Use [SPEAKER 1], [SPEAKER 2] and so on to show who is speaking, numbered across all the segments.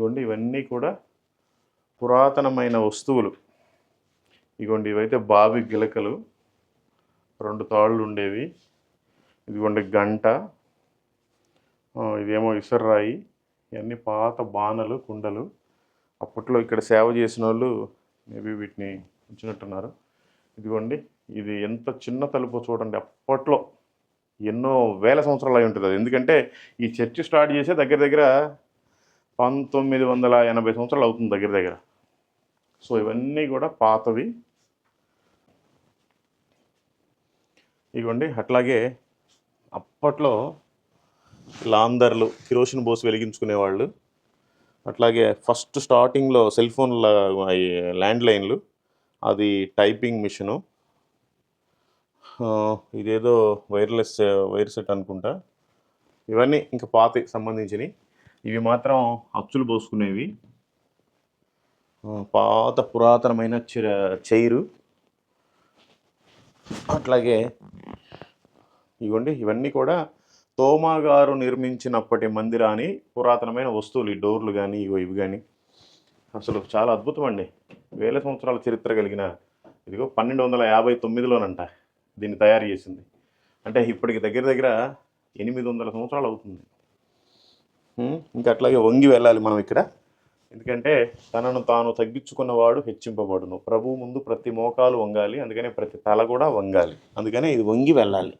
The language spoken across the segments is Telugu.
[SPEAKER 1] ఇగోండి ఇవన్నీ కూడా పురాతనమైన వస్తువులు. ఇగోండి ఇవైతే బావి గిలకలు రెండు తాళ్ళు ఉండేవి. ఇదిగోండి గంట ఇదేమో ఇసర్రాయి ఇవన్నీ పాత బాణలు కుండలు. అప్పట్లో ఇక్కడ సేవ చేసిన వాళ్ళు మేబీ వీటిని ఉంచినట్టున్నారు. ఇదిగోండి ఇది ఎంత చిన్న తలుపు చూడండి. అప్పట్లో ఎన్నో వేల సంవత్సరాలు అయి ఉంటుంది అది. ఎందుకంటే ఈ చర్చ్ స్టార్ట్ చేసే దగ్గర దగ్గర పంతొమ్మిది వందల ఎనభై సంవత్సరాలు అవుతుంది దగ్గర దగ్గర. సో ఇవన్నీ కూడా పాతవి. ఇగోండి అట్లాగే అప్పట్లో లాందర్లు కిరోసిన్ బోస్ వెలిగించుకునేవాళ్ళు. అట్లాగే ఫస్ట్ స్టార్టింగ్లో సెల్ ఫోన్ల ల్యాండ్ లైన్లు అది టైపింగ్ మిషను. ఇదేదో వైర్లెస్ వైర్ సెట్ అనుకుంటా. ఇవన్నీ ఇంకా పాత సంబంధించినవి. ఇవి మాత్రం అచ్చులు పోసుకునేవి. పాత పురాతనమైన చిర చైరు. అట్లాగే ఇవ్వండి ఇవన్నీ కూడా తోమాగారు నిర్మించినప్పటి మందిరాన్ని పురాతనమైన వస్తువులు ఈ డోర్లు కానీ ఇగో ఇవి కానీ అసలు చాలా అద్భుతం అండి. వేల సంవత్సరాల చరిత్ర కలిగిన ఇదిగో పన్నెండు వందల యాభై తొమ్మిదిలోనంట దీన్ని తయారు చేసింది. అంటే ఇప్పటికి దగ్గర దగ్గర ఎనిమిది వందల సంవత్సరాలు అవుతుంది. ఇంకా అట్లాగే వంగి వెళ్ళాలి మనం ఇక్కడ. ఎందుకంటే తనను తాను తగ్గించుకున్నవాడు హెచ్చింపబడును. ప్రభు ముందు ప్రతి మోకాలు వంగాలి అందుకనే ప్రతి తల కూడా వంగాలి. అందుకనే ఇది వంగి వెళ్ళాలి.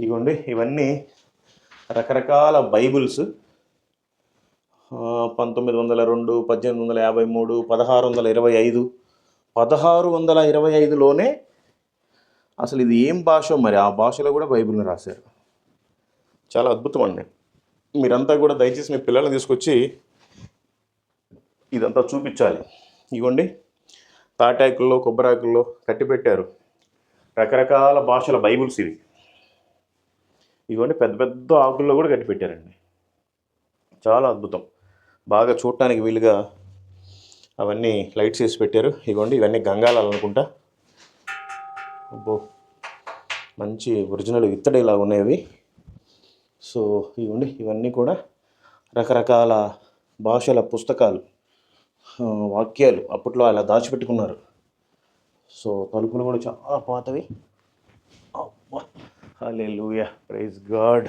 [SPEAKER 1] ఇగోండి ఇవన్నీ రకరకాల బైబుల్స్. పంతొమ్మిది వందల రెండు పద్దెనిమిది వందల యాభై మూడు పదహారు వందల ఇరవై ఐదు. పదహారు వందల ఇరవై ఐదులోనే అసలు ఇది ఏం భాష మరి? ఆ భాషలో కూడా బైబిల్ని రాశారు. చాలా అద్భుతం అండి మీరంతా కూడా దయచేసి మీ పిల్లల్ని తీసుకొచ్చి ఇదంతా చూపించాలి. ఇవ్వండి తాటాకుల్లో కొబ్బరాకుల్లో కట్టి పెట్టారు రకరకాల భాషల బైబిల్స్ ఇవి. ఇవ్వండి పెద్ద పెద్ద ఆకుల్లో కూడా కట్టి పెట్టారండి చాలా అద్భుతం. బాగా చూడటానికి వీలుగా అవన్నీ లైట్స్ వేసి పెట్టారు. ఇవ్వండి ఇవన్నీ గంగాలాలు అనుకుంటా అబ్బో మంచి ఒరిజినల్ ఇత్తడి ఇలా ఉన్నాయి సో ఇవ్వండి ఇవన్నీ కూడా రకరకాల భాషల పుస్తకాలు వాక్యాలు అప్పట్లో అలా దాచిపెట్టుకున్నారు. సో తలుపులు కూడా చాలా పాతవి. అలే లూయా ప్రైజ్ గాడ్.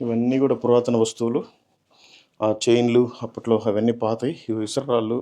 [SPEAKER 1] ఇవన్నీ కూడా పురాతన వస్తువులు. ఆ చైన్లు అప్పట్లో అవన్నీ పాతాయి. ఇవి ఇసరాళ్ళు